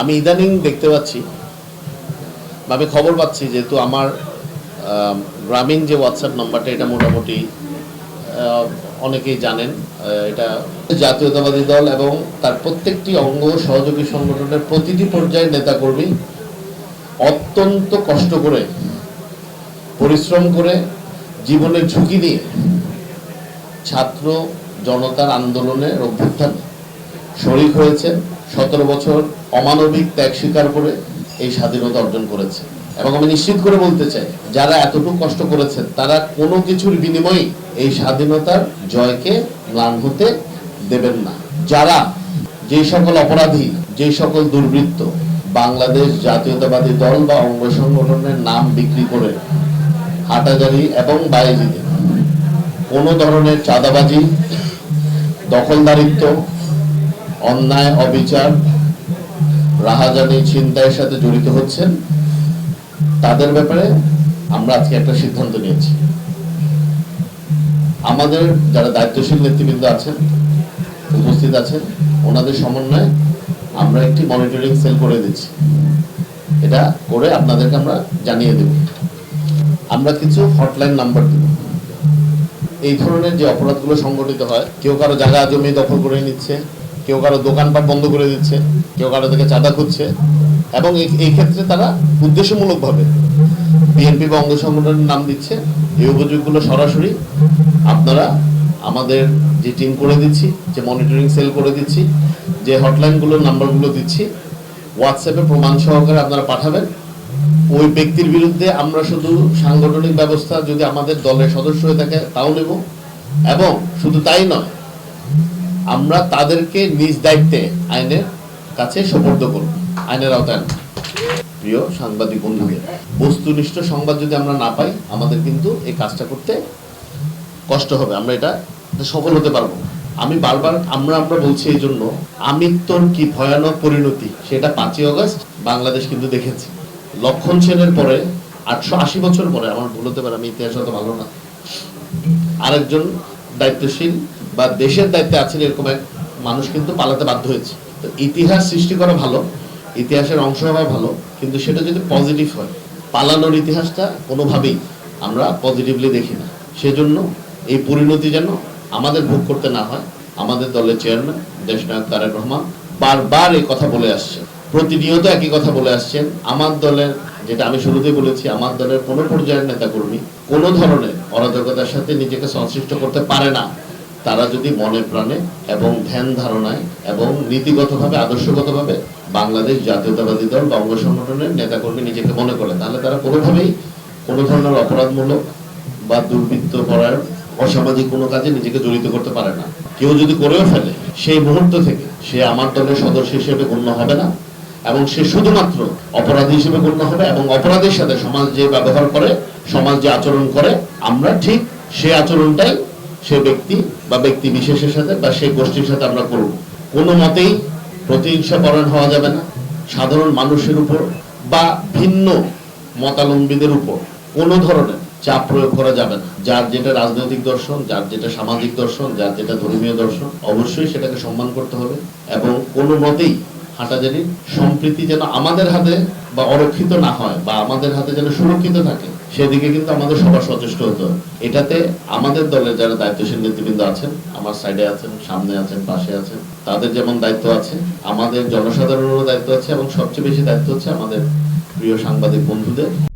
আমি ইদানিং দেখতে পাচ্ছি বা আমি খবর পাচ্ছি যেহেতু আমার গ্রামীণ যে হোয়াটসঅ্যাপ নাম্বারটা এটা মোটামুটি অনেকেই জানেন এটা জাতীয়তাবাদী দল এবং তার প্রত্যেকটি অঙ্গ সহযোগী সংগঠনের প্রতিটি পর্যায়ের নেতাকর্মী অত্যন্ত কষ্ট করে, পরিশ্রম করে জীবনের ঝুঁকি নিয়ে ছাত্র জনতার আন্দোলনের অভ্যুত্থানে শরিক হয়েছেন। সতেরো বছর অমানবিক ত্যাগ স্বীকার করে এই স্বাধীনতা অর্জন করেছে। এবং আমি নিশ্চিত করে বলতে চাই, যারা এতটুকু কষ্ট করেছেন, তারা কোনো কিছুর বিনিময়ে এই স্বাধীনতার জয়কে ম্লান হতে দেবেন না। যারা যেই সকল অপরাধী যেই সকল দুর্বৃত্ত বাংলাদেশ জাতীয়তাবাদী দল বা অঙ্গ সংগঠনের নাম বিক্রি করে হাটাজারি এবং বায়েজিদে কোনো ধরনের চাঁদাবাজি, দখলদারিত্ব অন্যায়, অবিচার, রাহাজানি, ছিনতাইয়ের সাথে জড়িত হচ্ছেন, তাদের ব্যাপারে আমরা আজকে একটা সিদ্ধান্ত নিয়েছি। আমাদের যারা দায়িত্বশীল নেতৃবৃন্দ আছেন, উপস্থিত আছেন, ওনাদের সমন্বয়ে আমরা একটি মনিটরিং সেল করে দিচ্ছি। এটা করে আপনাদেরকে আমরা জানিয়ে দেব। আমরা কিছু হটলাইন নাম্বার দেব। এই ধরনের যে অপরাধগুলো সংগঠিত হয়, কেউ কারও জায়গা জমি দখল করে নিচ্ছে কেউ কারও দোকানপাট বন্ধ করে দিচ্ছে, কেউ কারও থেকে চাঁদা খুঁজছে, এবং এই- ক্ষেত্রে তারা উদ্দেশ্যমূলকভাবে বিএনপি বা অঙ্গ সংগঠনের নাম দিচ্ছে। এই অভিযোগগুলো সরাসরি আপনারা আমাদের যে টিম করে দিচ্ছি, যে মনিটরিং সেল করে দিচ্ছি, যে হটলাইনগুলোর নাম্বারগুলো দিচ্ছি হোয়াটসঅ্যাপে প্রমাণ সহকারে আপনারা পাঠাবেন। ওই ব্যক্তির বিরুদ্ধে আমরা শুধু সাংগঠনিক ব্যবস্থা যদি আমাদের দলের সদস্য হয়ে থাকে, তাও নেব। এবং শুধু তাই নয় আমরা তাদেরকে নিজ দায়িত্বে আইনের কাছে সোপর্দ করব, আইনের আওতায় প্রিয় সাংবাদিক বন্ধুদের বস্তুনিষ্ঠ সংবাদ যদি আমরা না পাই, আমাদের কিন্তু এই কাজটা করতে কষ্ট হবে। আমরা এটা সফল হতে পারব আমি বারবার, আমরা আমরা বলছি এই জন্য আমৃত্যুর কি ভয়ানক পরিণতি, সেটা পাঁচই অগস্ট বাংলাদেশ কিন্তু দেখেছি। লক্ষণ সেনের পরে, আটশো আশি বছর পরে, আমার ভুল হতে পারে, আমি ইতিহাস অত ভালো না। আরেকজন দায়িত্বশীল বা দেশের দায়িত্বে আছেন এরকম এক মানুষ কিন্তু পালাতে বাধ্য হয়েছে। তো ইতিহাস সৃষ্টি করা ভালো, ইতিহাসের অংশ হওয়া ভালো, কিন্তু সেটা যদি পজিটিভ হয়, পালানোর ইতিহাসটা কোনোভাবেই আমরা পজিটিভলি দেখি না। সেজন্য এই পরিণতি যেন আমাদের ভোগ করতে না হয়, আমাদের দলের চেয়ারম্যান দেশনায়ক তারেক রহমান বারবার এই কথা বলে আসছে প্রতিনিয়ত একই কথা বলে আসছেন। আমার দলের, যেটা আমি শুরুতেই বলেছি, আমার দলের কোনো পর্যায়ের নেতাকর্মী কোনো ধরনের অরাজকতার সাথে নিজেকে সংশ্লিষ্ট করতে পারে না। তারা যদি মনে প্রাণে এবং ধ্যান ধারণায় এবং নীতিগতভাবে, আদর্শগতভাবে বাংলাদেশ জাতীয়তাবাদী দল বা অঙ্গ সংগঠনের নেতাকর্মী নিজেকে মনে করে, তাহলে তারা কোনোভাবেই কোনো ধরনের অপরাধমূলক বা দুর্বৃত্ত করার অসামাজিক কোনো কাজে নিজেকে জড়িত করতে পারে না। কেউ যদি করেও ফেলে, সেই মুহূর্ত থেকে সে আমার দলের সদস্য হিসেবে গণ্য হবে না এবং সে শুধুমাত্র অপরাধী হিসেবে গণ্য হবে এবং অপরাধের সাথে সমাজ যে ব্যবহার করে, সমাজ যে আচরণ করে, আমরা ঠিক সে আচরণটাই সে ব্যক্তি বা ব্যক্তি বিশেষের সাথে বা সেই গোষ্ঠীর সাথে আমরা করব। কোনো মতেই প্রতিহিংসা পরায়ণ হওয়া যাবে না। সাধারণ মানুষের উপর বা ভিন্ন মতালম্বীদের উপর কোনো ধরনের চাপ প্রয়োগ করা যাবে না। যার যেটা রাজনৈতিক দর্শন, যার যেটা সামাজিক দর্শন, যার যেটা ধর্মীয় দর্শন, অবশ্যই সেটাকে সম্মান করতে হবে এবং কোনো মতেই হাঁটাজারি সম্প্রীতি যেন আমাদের হাতে বা অরক্ষিত না হয় বা আমাদের হাতে যেন সুরক্ষিত থাকে। সেদিকে কিন্তু আমাদের সবার সচেষ্ট হতো এটাতে আমাদের দলের যারা দায়িত্বশীল নেতৃবৃন্দ আছেন, আমার সাইডে আছেন, সামনে আছেন, পাশে আছেন, তাদের যেমন দায়িত্ব আছে, আমাদের জনসাধারণেরও দায়িত্ব আছে এবং সবচেয়ে বেশি দায়িত্ব হচ্ছে আমাদের প্রিয় সাংবাদিক বন্ধুদের।